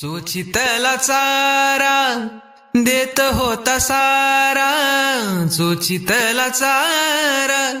चोचितला चारा देत होता सारा. चोचितला चारा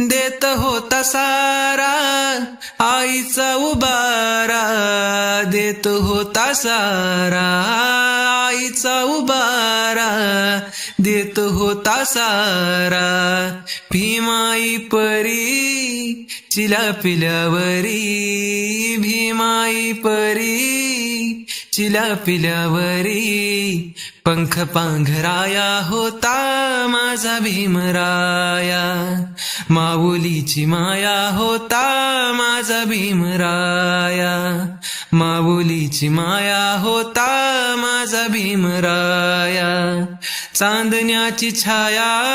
देत होता सारा. आईचा उबारा देत होता सारा. आईचा उबारा देत होता सारा. भीमाई परी चिला पिल्यावरी भीमाई परी चिला पिल्यावरी पंख पांघराया होता माझा भीमराया. माऊलीची माया होता माझा भीमराया. माऊलीची माया होता माझा भीमराया. चांदण्याची छाया